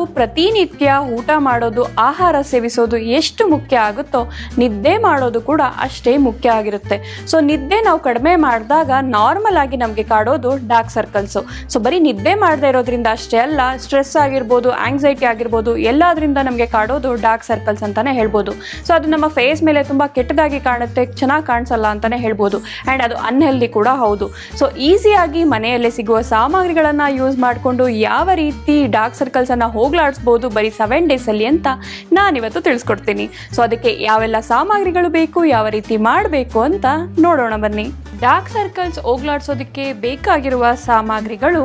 ನಾವು ಪ್ರತಿನಿತ್ಯ ಊಟ ಮಾಡೋದು, ಆಹಾರ ಸೇವಿಸೋದು ಎಷ್ಟು ಮುಖ್ಯ ಆಗುತ್ತೋ ನಿದ್ದೆ ಮಾಡೋದು ಕೂಡ ಅಷ್ಟೇ ಮುಖ್ಯ ಆಗಿರುತ್ತೆ. ಸೊ ನಿದ್ದೆ ನಾವು ಕಡಿಮೆ ಮಾಡಿದಾಗ ನಾರ್ಮಲ್ ಆಗಿ ನಮಗೆ ಕಾಡೋದು ಡಾರ್ಕ್ ಸರ್ಕಲ್ಸು ಸೊ ಬರೀ ನಿದ್ದೆ ಮಾಡದೇ ಇರೋದ್ರಿಂದ ಅಷ್ಟೇ ಅಲ್ಲ ಸ್ಟ್ರೆಸ್ ಆಗಿರ್ಬೋದು ಆಂಗ್ಸೈಟಿ ಆಗಿರ್ಬೋದು, ಎಲ್ಲದರಿಂದ ನಮಗೆ ಕಾಡೋದು ಡಾರ್ಕ್ ಸರ್ಕಲ್ಸ್ ಅಂತಾನೆ ಹೇಳ್ಬೋದು. ಸೊ ಅದು ನಮ್ಮ ಫೇಸ್ ಮೇಲೆ ತುಂಬ ಕೆಟ್ಟದಾಗಿ ಕಾಣುತ್ತೆ, ಚೆನ್ನಾಗಿ ಕಾಣಿಸಲ್ಲ ಅಂತಾನೆ ಹೇಳ್ಬೋದು. ಆ್ಯಂಡ್ ಅದು ಅನ್ಹೆಲ್ದಿ ಕೂಡ ಹೌದು. ಸೊ ಈಸಿಯಾಗಿ ಮನೆಯಲ್ಲೇ ಸಿಗುವ ಸಾಮಗ್ರಿಗಳನ್ನು ಯೂಸ್ ಮಾಡಿಕೊಂಡು ಯಾವ ರೀತಿ ಡಾರ್ಕ್ ಸರ್ಕಲ್ಸನ್ನು ಹೋಗ್ಲಾಡಿಸ್ಬೋದು, ಬರೀ ಸೆವೆನ್ ಡೇಸಲ್ಲಿ ಅಂತ ನಾನಿವತ್ತು ತಿಳಿಸ್ಕೊಡ್ತೀನಿ. ಸೊ ಅದಕ್ಕೆ ಯಾವೆಲ್ಲ ಸಾಮಗ್ರಿಗಳು ಬೇಕು, ಯಾವ ರೀತಿ ಮಾಡಬೇಕು ಅಂತ ನೋಡೋಣ ಬನ್ನಿ. ಡಾರ್ಕ್ ಸರ್ಕಲ್ಸ್ ಹೋಗ್ಲಾಡಿಸೋದಕ್ಕೆ ಬೇಕಾಗಿರುವ ಸಾಮಗ್ರಿಗಳು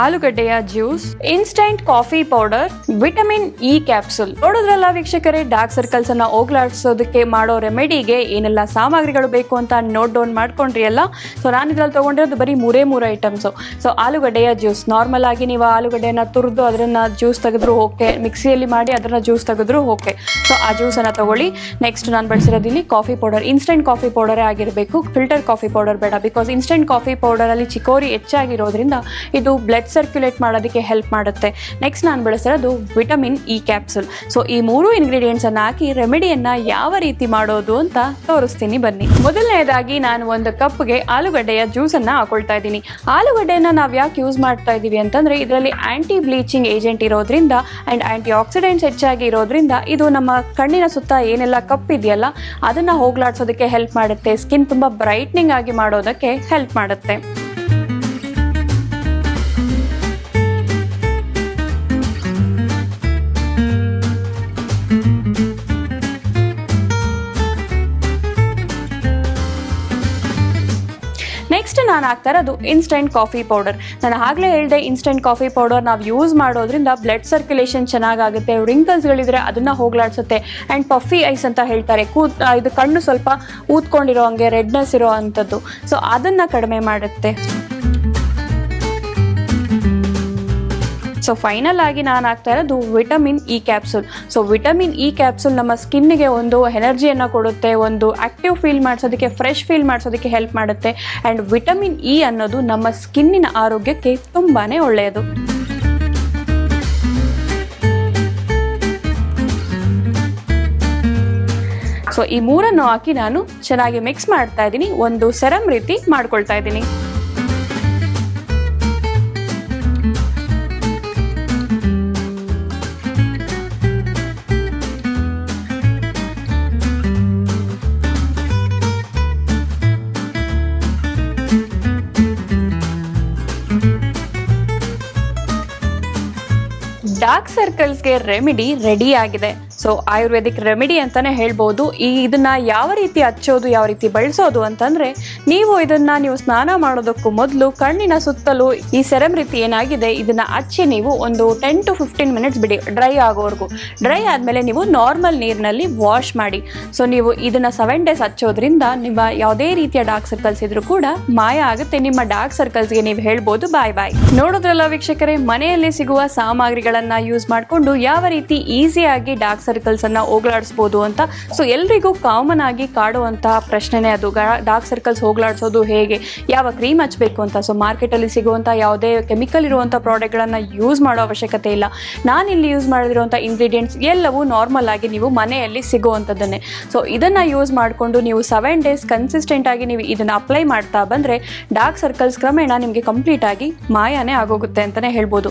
ಆಲೂಗಡ್ಡೆಯ juice instant coffee powder vitamin E capsule ನೋಡೋದ್ರಲ್ಲ ವೀಕ್ಷಕರೇ ಡಾರ್ಕ್ ಸರ್ಕಲ್ಸ್ ಅನ್ನ ಹೋಗ್ಲಾಡ್ಸೋದಕ್ಕೆ ಮಾಡೋ ರೆಮಿಡಿಗೆ ಏನೆಲ್ಲ ಸಾಮಗ್ರಿಗಳು ಬೇಕು ಅಂತ ನೋಟ್ ಡೌನ್ ಮಾಡ್ಕೊಂಡ್ರಿ ಅಲ್ಲ? ಸೊ ನಾನು ಇದ್ರಲ್ಲಿ ತಗೊಂಡಿರೋದು ಬರೀ ಮೂರೇ ಮೂರು ಐಟಮ್ಸು ಸೊ ಆಲೂಗಡ್ಡೆಯ ಜ್ಯೂಸ್. ನಾರ್ಮಲ್ ಆಗಿ ನೀವು ಆಲೂಗಡ್ಡೆಯನ್ನ ತುರಿದು ಅದನ್ನ ಜ್ಯೂಸ್ ತೆಗೆದ್ರು ಓಕೆ. ಮಿಕ್ಸಿಯಲ್ಲಿ ಮಾಡಿ ಅದನ್ನ ಜ್ಯೂಸ್ ತೆಗೆದ್ರು ಓಕೆ. ಸೊ ಆ ಜ್ಯೂಸನ್ನು ತಗೊಳ್ಳಿ. ನೆಕ್ಸ್ಟ್ ನಾನು ಬಳಸಿರೋದು ಇಲ್ಲಿ ಕಾಫಿ ಪೌಡರ್ ಇನ್ಸ್ಟೆಂಟ್ ಕಾಫಿ ಪೌಡರೇ ಆಗಿರಬೇಕು. ಫಿಲ್ಟರ್ ಕಾಫಿ ಪೌಡರ್ ಬೇಡ. ಬಿಕಾಸ್ ಇನ್ಸ್ಟೆಂಟ್ ಕಾಫಿ ಪೌಡರಲ್ಲಿ ಚಿಕೋರಿ ಹೆಚ್ಚಾಗಿರೋದ್ರಿಂದ ಇದು ಬ್ಲಡ್ ಸರ್ಕ್ಯುಲೇಟ್ ಮಾಡೋದಕ್ಕೆ ಹೆಲ್ಪ್ ಮಾಡುತ್ತೆ. ನೆಕ್ಸ್ಟ್ ನಾನು ಬಳಸಿರೋದು ವಿಟಮಿನ್ ಇ ಕ್ಯಾಪ್ಸುಲ್ ಸೊ ಈ ಮೂರು ಇಂಗ್ರೀಡಿಯೆಂಟ್ಸನ್ನು ಹಾಕಿ ರೆಮಿಡಿಯನ್ನ ಯಾವ ರೀತಿ ಮಾಡೋದು ಅಂತ ತೋರಿಸ್ತೀನಿ ಬನ್ನಿ. ಮೊದಲನೇದಾಗಿ ನಾನು ಒಂದು ಕಪ್ಗೆ ಆಲೂಗಡ್ಡೆಯ ಜ್ಯೂಸನ್ನು ಹಾಕೊಳ್ತಾ ಇದ್ದೀನಿ. ಆಲೂಗಡ್ಡೆಯನ್ನು ನಾವು ಯಾಕೆ ಯೂಸ್ ಮಾಡ್ತಾ ಇದ್ದೀವಿ ಅಂತಂದ್ರೆ ಇದರಲ್ಲಿ ಆಂಟಿ ಬ್ಲೀಚಿಂಗ್ ಏಜೆಂಟ್ ಇರೋದ್ರಿಂದ ಅಂಡ್ ಆಂಟಿ ಆಕ್ಸಿಡೆಂಟ್ಸ್ ಹೆಚ್ಚಾಗಿ ಇರೋದ್ರಿಂದ ಇದು ನಮ್ಮ ಕಣ್ಣಿನ ಸುತ್ತ ಏನೆಲ್ಲ ಕಪ್ಪಿದೆಯಲ್ಲ ಅದನ್ನ ಹೋಗ್ಲಾಡ್ಸೋದಕ್ಕೆ ಹೆಲ್ಪ್ ಮಾಡುತ್ತೆ. ಸ್ಕಿನ್ ತುಂಬಾ ಬ್ರೈಟ್ನಿಂಗ್ ಆಗಿ ಮಾಡೋದಕ್ಕೆ ಹೆಲ್ಪ್ ಮಾಡುತ್ತೆ. ನೆಕ್ಸ್ಟ್ ನಾನು ಹಾಕ್ತಾ ಇರೋದು ಇನ್ಸ್ಟೆಂಟ್ ಕಾಫಿ ಪೌಡರ್ ನಾನು ಆಗಲೇ ಹೇಳಿದೆ ಇನ್ಸ್ಟೆಂಟ್ ಕಾಫಿ ಪೌಡರ್ ನಾವು ಯೂಸ್ ಮಾಡೋದ್ರಿಂದ ಬ್ಲಡ್ ಸರ್ಕ್ಯುಲೇಷನ್ ಚೆನ್ನಾಗಾಗುತ್ತೆ ರಿಂಕಲ್ಸ್ಗಳಿದ್ರೆ ಅದನ್ನ ಹೋಗ್ಲಾಡ್ಸುತ್ತೆ. ಆ್ಯಂಡ್ ಪಫಿ ಐಸ್ ಅಂತ ಹೇಳ್ತಾರೆ. ಕೂ ಇದು ಕಣ್ಣು ಸ್ವಲ್ಪ ಊದ್ಕೊಂಡಿರೋ ಹಂಗೆ ರೆಡ್ನೆಸ್ ಇರೋ ಅಂಥದ್ದು. ಸೊ ಅದನ್ನು ಕಡಿಮೆ ಮಾಡುತ್ತೆ. ಸೊ ಫೈನಲ್ ಆಗಿ ನಾನು ಹಾಕ್ತಾ ಇರೋದು vitamin E capsule so vitamin E capsule ನಮ್ಮ ಸ್ಕಿನ್ಗೆ ಒಂದು ಎನರ್ಜಿಯನ್ನು ಕೊಡುತ್ತೆ, ಒಂದು ಆಕ್ಟಿವ್ ಫೀಲ್ ಮಾಡಿಸೋದಕ್ಕೆ ಫ್ರೆಶ್ ಫೀಲ್ ಮಾಡಿಸೋದಕ್ಕೆ ಹೆಲ್ಪ್ ಮಾಡುತ್ತೆ. ಆ್ಯಂಡ್ ವಿಟಮಿನ್ ಇ ಅನ್ನೋದು ನಮ್ಮ ಸ್ಕಿನ್ನಿನ ಆರೋಗ್ಯಕ್ಕೆ ತುಂಬಾ ಒಳ್ಳೆಯದು. ಸೊ ಈ ಮೂರನ್ನು ಹಾಕಿ ನಾನು ಚೆನ್ನಾಗಿ ಮಿಕ್ಸ್ ಮಾಡ್ತಾ ಇದ್ದೀನಿ. ಒಂದು ಸೆರಮ್ ರೀತಿ ಮಾಡ್ಕೊಳ್ತಾ ಇದ್ದೀನಿ. ಡಾರ್ಕ್ ಸರ್ಕಲ್ಸ್ಗೆ ರೆಮಿಡಿ ರೆಡಿ ಆಗಿದೆ. ಸೊ, ಆಯುರ್ವೇದಿಕ್ ರೆಮಿಡಿ ಅಂತಾನೆ ಹೇಳ್ಬೋದು. ಈ ಇದನ್ನ ಯಾವ ರೀತಿ ಹಚ್ಚೋದು, ಯಾವ ರೀತಿ ಬಳಸೋದು ಅಂತಂದ್ರೆ, ನೀವು ಇದನ್ನ ನೀವು ಸ್ನಾನ ಮಾಡೋದಕ್ಕೂ ಮೊದಲು ಕಣ್ಣಿನ ಸುತ್ತಲೂ ಈ ಸೆರಮ್ ರೀತಿ ಏನಾಗಿದೆ, ಇದನ್ನ ಹಚ್ಚಿ ನೀವು ಒಂದು ಟೆನ್ ಟು ಫಿಫ್ಟೀನ್ ಮಿನಿಟ್ಸ್ ಬಿಡಿ, ಡ್ರೈ ಆಗೋವರೆಗೂ. ಡ್ರೈ ಆದ್ಮೇಲೆ ನೀವು ನಾರ್ಮಲ್ ನೀರಿನಲ್ಲಿ ವಾಶ್ ಮಾಡಿ. ಸೊ, ನೀವು ಇದನ್ನ ಸೆವೆನ್ ಡೇಸ್ ಹಚ್ಚೋದ್ರಿಂದ ನಿಮ್ಮ ಯಾವುದೇ ರೀತಿಯ ಡಾರ್ಕ್ ಸರ್ಕಲ್ಸ್ ಇದ್ರೂ ಕೂಡ ಮಾಯ ಆಗುತ್ತೆ. ನಿಮ್ಮ ಡಾರ್ಕ್ ಸರ್ಕಲ್ಸ್ಗೆ ನೀವು ಹೇಳ್ಬೋದು ಬಾಯ್ ಬಾಯ್ ನೋಡೋದ್ರಲ್ಲ ವೀಕ್ಷಕರೇ, ಮನೆಯಲ್ಲಿ ಸಿಗುವ ಸಾಮಗ್ರಿಗಳನ್ನ ಯೂಸ್ ಮಾಡಿಕೊಂಡು ಯಾವ ರೀತಿ ಈಸಿಯಾಗಿ ಡಾರ್ಕ್ ಸರ್ಕಲ್ಸ್ ಅನ್ನ ಹೋಗ್ಲಾಡಿಸ್ಬೋದು ಅಂತ. ಸೊ ಎಲ್ರಿಗೂ ಕಾಮನ್ ಆಗಿ ಕಾಡುವಂತಹ ಪ್ರಶ್ನೆನೇ ಅದು. ಡಾರ್ಕ್ ಸರ್ಕಲ್ಸ್ ಹೋಗ್ಲಾಡಿಸೋದು ಹೇಗೆ? ಯಾವ ಕ್ರೀಮ್ ಹಚ್ಚಬೇಕು ಅಂತ? ಸೊ ಮಾರ್ಕೆಟಲ್ಲಿ ಸಿಗುವಂಥ ಯಾವುದೇ ಕೆಮಿಕಲ್ ಇರುವಂಥ ಪ್ರಾಡಕ್ಟ್ಗಳನ್ನು ಯೂಸ್ ಮಾಡೋ ಅವಶ್ಯಕತೆ ಇಲ್ಲ. ನಾನಿಲ್ಲಿ ಯೂಸ್ ಮಾಡಿರುವಂಥ ಇಂಗ್ರೀಡಿಯೆಂಟ್ಸ್ ಎಲ್ಲವೂ ನಾರ್ಮಲ್ ಆಗಿ ನೀವು ಮನೆಯಲ್ಲಿ ಸಿಗುವಂಥದ್ದನ್ನೇ ಸೊ ಇದನ್ನು ಯೂಸ್ ಮಾಡಿಕೊಂಡು ನೀವು ಸೆವೆನ್ ಡೇಸ್ ಕನ್ಸಿಸ್ಟೆಂಟ್ ಆಗಿ ನೀವು ಇದನ್ನು ಅಪ್ಲೈ ಮಾಡ್ತಾ ಬಂದರೆ ಡಾರ್ಕ್ ಸರ್ಕಲ್ಸ್ ಕ್ರಮೇಣ ನಿಮಗೆ ಕಂಪ್ಲೀಟ್ ಆಗಿ ಮಾಯಾನೇ ಆಗೋಗುತ್ತೆ ಅಂತಲೇ ಹೇಳ್ಬೋದು.